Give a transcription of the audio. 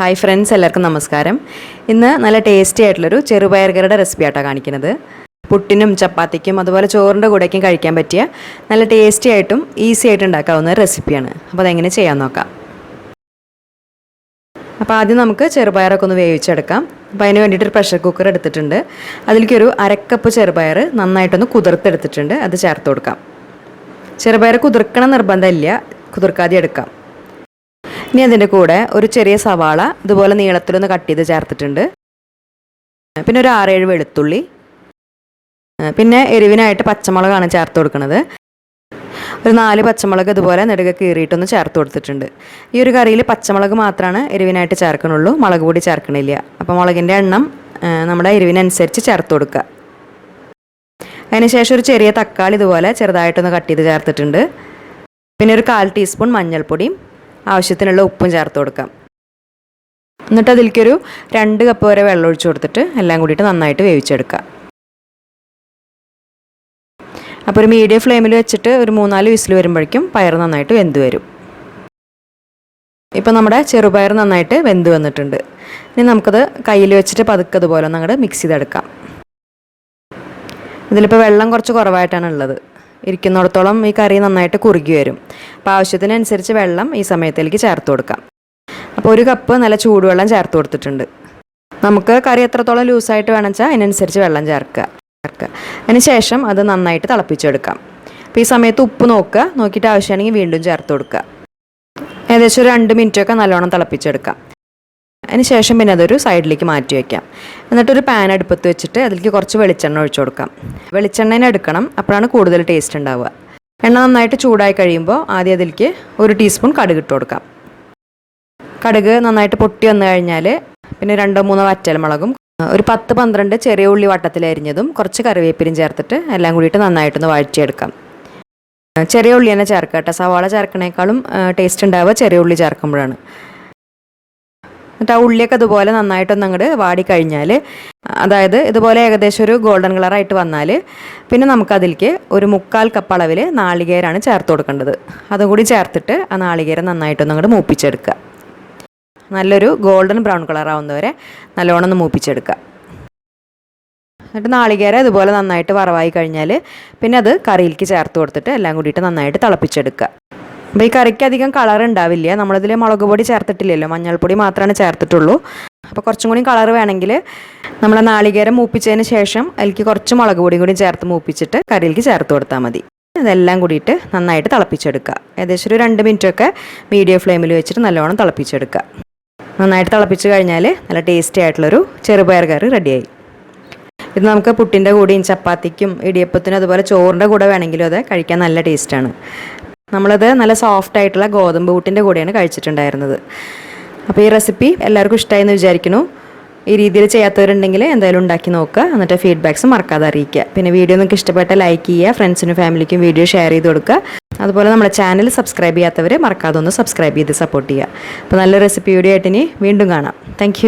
Hi friends എല്ലാവർക്കും നമസ്കാരം. ഇന്ന് നല്ല ടേസ്റ്റി ആയിട്ടുള്ളൊരു ചെറുപയർകരുടെ റെസിപ്പി ആയിട്ടാണ് കാണിക്കുന്നത്. പുട്ടിനും ചപ്പാത്തിക്കും അതുപോലെ ചോറിന്റെ കൂടെയൊക്കെയും കഴിക്കാൻ പറ്റിയ നല്ല ടേസ്റ്റി ആയിട്ടും ഈസി ആയിട്ട് ഉണ്ടാക്കാവുന്ന റെസിപ്പിയാണ് അപ്പോൾ അതെങ്ങനെ ചെയ്യാൻ നോക്കാം. അപ്പോൾ ആദ്യം നമുക്ക് ചെറുപയറൊക്കെ ഒന്ന് വേവിച്ചെടുക്കാം. അപ്പോൾ അതിന് വേണ്ടിയിട്ട് ഒരു പ്രഷർ കുക്കർ എടുത്തിട്ടുണ്ട്. അതിലേക്കൊരു അരക്കപ്പ് ചെറുപയർ നന്നായിട്ടൊന്ന് കുതിർത്തെടുത്തിട്ടുണ്ട്. അത് ചേർത്ത് കൊടുക്കാം. ചെറുപയർ കുതിർക്കണം നിർബന്ധമില്ല. കുതിർക്കാതെ എടുക്കാം. ഇനി അതിന്റെ കൂടെ ഒരു ചെറിയ സവാള ഇതുപോലെ നീളത്തിലൊന്ന് കട്ട് ചെയ്ത് ചേർത്തിട്ടുണ്ട്. പിന്നെ ഒരു ആറേഴ് വെളുത്തുള്ളി. പിന്നെ എരിവിനായിട്ട് പച്ചമുളകാണ് ചേർത്ത് കൊടുക്കുന്നത് ഒരു നാല് പച്ചമുളക് ഇതുപോലെ നെടുക കീറിയിട്ടൊന്ന് ചേർത്ത് കൊടുത്തിട്ടുണ്ട്. ഈ ഒരു കറിയിൽ പച്ചമുളക് മാത്രമാണ് എരിവിനായിട്ട് ചേർക്കണുള്ളൂ. മുളക് പൊടി ചേർക്കണില്ല. അപ്പോൾ മുളകിന്റെ എണ്ണം നമ്മുടെ എരിവിനനുസരിച്ച് ചേർത്ത് കൊടുക്കുക. അതിനുശേഷം ഒരു ചെറിയ തക്കാളി ഇതുപോലെ ചെറുതായിട്ടൊന്ന് കട്ട് ചെയ്ത് ചേർത്തിട്ടുണ്ട്. പിന്നെ ഒരു കാൽ ടീസ്പൂൺ മഞ്ഞൾപ്പൊടിയും ആവശ്യത്തിനുള്ള ഉപ്പും ചേർത്ത് കൊടുക്കാം. എന്നിട്ട് അതിലേക്കൊരു രണ്ട് കപ്പ് വരെ വെള്ളം ഒഴിച്ചു കൊടുത്തിട്ട് എല്ലാം കൂടിയിട്ട് നന്നായിട്ട് വേവിച്ചെടുക്കുക. അപ്പോൾ ഒരു മീഡിയം ഫ്ലെയിമിൽ വെച്ചിട്ട് ഒരു മൂന്നാൽ വിസിൽ വരുമ്പോഴേക്കും പയർ നന്നായിട്ട് വെന്ത് വരും. ഇപ്പോൾ നമ്മുടെ ചെറുപയർ നന്നായിട്ട് വെന്ത് വന്നിട്ടുണ്ട്. ഇനി നമുക്കത് കയ്യിൽ വെച്ചിട്ട് പതുക്കെ അതുപോലെ ഒന്ന് അങ്ങോട്ട് മിക്സ് ചെയ്തെടുക്കാം. ഇതിലിപ്പോൾ വെള്ളം കുറച്ച് കുറവായിട്ടാണ് ഉള്ളത്. ഇരിക്കുന്നിടത്തോളം ഈ കറി നന്നായിട്ട് കുറുകി വരും. അപ്പോൾ ആവശ്യത്തിനനുസരിച്ച് വെള്ളം ഈ സമയത്തേക്ക് ചേർത്ത് കൊടുക്കാം. അപ്പോൾ ഒരു കപ്പ് നല്ല ചൂടുവെള്ളം ചേർത്ത് കൊടുത്തിട്ടുണ്ട്. നമുക്ക് കറി എത്രത്തോളം ലൂസായിട്ട് വേണം വെച്ചാൽ അതിനനുസരിച്ച് വെള്ളം ചേർക്കുക. ചേർക്കുക. അതിന് ശേഷം അത് നന്നായിട്ട് തിളപ്പിച്ചെടുക്കാം. അപ്പോൾ ഈ സമയത്ത് ഉപ്പ് നോക്കുക. നോക്കിയിട്ട് ആവശ്യമാണെങ്കിൽ വീണ്ടും ചേർത്ത് കൊടുക്കുക. ഏകദേശം ഒരു രണ്ട് മിനിറ്റൊക്കെ നല്ലോണം തിളപ്പിച്ചെടുക്കാം. അതിന് ശേഷം പിന്നെ അതൊരു സൈഡിലേക്ക് മാറ്റി വയ്ക്കാം എന്നിട്ടൊരു പാൻ അടുപ്പത്ത് വെച്ചിട്ട് അതിലേക്ക് കുറച്ച് വെളിച്ചെണ്ണ ഒഴിച്ചു കൊടുക്കാം. വെളിച്ചെണ്ണേനെ എടുക്കണം. അപ്പോഴാണ് കൂടുതൽ ടേസ്റ്റ് ഉണ്ടാവുക. എണ്ണ നന്നായിട്ട് ചൂടായി കഴിയുമ്പോൾ ആദ്യം അതിലേക്ക് ഒരു ടീസ്പൂൺ കടുക് ഇട്ട് കൊടുക്കാം. കടുക് നന്നായിട്ട് പൊട്ടി വന്നു കഴിഞ്ഞാൽ പിന്നെ രണ്ടോ മൂന്നോ വറ്റൽമുളകും ഒരു പത്ത് പന്ത്രണ്ട് ചെറിയ ഉള്ളി വട്ടത്തിൽ അരിഞ്ഞതും കുറച്ച് കറിവേപ്പിലും ചേർത്തിട്ട് എല്ലാം കൂടിയിട്ട് നന്നായിട്ടൊന്ന് വഴറ്റിയെടുക്കാം. ചെറിയ ഉള്ളി തന്നെ ചേർക്കാം കേട്ടോ. സവാള ചേർക്കണേക്കാളും ടേസ്റ്റ് ഉണ്ടാവുക ചെറിയ ഉള്ളി ചേർക്കുമ്പോഴാണ്. എന്നിട്ട് ആ ഉള്ളിയൊക്കെ ഇതുപോലെ നന്നായിട്ടൊന്ന് അങ്ങോട്ട് വാടിക്കഴിഞ്ഞാൽ അതായത് ഇതുപോലെ ഏകദേശം ഒരു ഗോൾഡൻ കളറായിട്ട് വന്നാൽ പിന്നെ നമുക്കതിലേക്ക് ഒരു മുക്കാൽ കപ്പ് അളവിൽ നാളികേരാണ് ചേർത്ത് കൊടുക്കേണ്ടത്. അതും കൂടി ചേർത്തിട്ട് ആ നാളികേരം നന്നായിട്ടൊന്ന് അങ്ങോട്ട് മൂപ്പിച്ചെടുക്കുക. നല്ലൊരു ഗോൾഡൻ ബ്രൗൺ കളർ ആവുന്നവരെ നല്ലോണം ഒന്ന് മൂപ്പിച്ചെടുക്കുക. എന്നിട്ട് നാളികേര ഇതുപോലെ നന്നായിട്ട് വറവായി കഴിഞ്ഞാൽ പിന്നെ അത് കറിയിലേക്ക് ചേർത്ത് കൊടുത്തിട്ട് എല്ലാം കൂടിയിട്ട് നന്നായിട്ട് തിളപ്പിച്ചെടുക്കുക. അപ്പോൾ ഈ കറിക്ക് അധികം കളർ ഉണ്ടാവില്ല. നമ്മളിതിൽ മുളക് പൊടി ചേർത്തിട്ടില്ലല്ലോ. മഞ്ഞൾപ്പൊടി മാത്രമാണ് ചേർത്തിട്ടുള്ളൂ. അപ്പോൾ കുറച്ചും കൂടി കളർ വേണമെങ്കിൽ നമ്മൾ നാളികേരം മൂപ്പിച്ചതിന് ശേഷം അതിലേക്ക് കുറച്ച് മുളക് പൊടിയും കൂടി ചേർത്ത് മൂപ്പിച്ചിട്ട് കറിയിലേക്ക് ചേർത്ത് കൊടുത്താൽ മതി. ഇതെല്ലാം കൂടിയിട്ട് നന്നായിട്ട് തിളപ്പിച്ചെടുക്കുക. ഏകദേശം ഒരു രണ്ട് മിനിറ്റൊക്കെ മീഡിയം ഫ്ലെയിമിൽ വെച്ചിട്ട് നല്ലോണം തിളപ്പിച്ചെടുക്കുക. നന്നായിട്ട് തിളപ്പിച്ച് കഴിഞ്ഞാൽ നല്ല ടേസ്റ്റി ആയിട്ടുള്ളൊരു ചെറുപയർ കറി റെഡിയായി. ഇത് നമുക്ക് പുട്ടിന്റെ കൂടെയും ചപ്പാത്തിക്കും ഇടിയപ്പത്തിനും അതുപോലെ ചോറിന്റെ കൂടെ വേണമെങ്കിലും അത് കഴിക്കാൻ നല്ല ടേസ്റ്റാണ് നമ്മളത് നല്ല സോഫ്റ്റ് ആയിട്ടുള്ള ഗോതമ്പ് കൂട്ടിന്റെ കൂടെയാണ് കഴിച്ചിട്ടുണ്ടായിരുന്നത്. അപ്പോൾ ഈ റെസിപ്പി എല്ലാവർക്കും ഇഷ്ടമായി എന്ന് വിചാരിക്കുന്നു. ഈ രീതിയിൽ ചെയ്യാത്തവരുണ്ടെങ്കിൽ എന്തായാലും ഉണ്ടാക്കി നോക്കുക. എന്നിട്ട് ഫീഡ്ബാക്സ് മറക്കാതെ അറിയിക്കുക. പിന്നെ വീഡിയോ നിങ്ങൾക്ക് ഇഷ്ടപ്പെട്ട ലൈക്ക് ചെയ്യുക ഫ്രണ്ട്സിനും ഫാമിലിക്കും വീഡിയോ ഷെയർ ചെയ്ത് കൊടുക്കുക. അതുപോലെ നമ്മുടെ ചാനൽ സബ്സ്ക്രൈബ് ചെയ്യാത്തവർ മറക്കാതെ ഒന്ന് സബ്സ്ക്രൈബ് ചെയ്ത് സപ്പോർട്ട് ചെയ്യുക. അപ്പോൾ നല്ല റെസിപ്പി വീഡിയോ ആയിട്ട് ഇനി വീണ്ടും കാണാം. താങ്ക്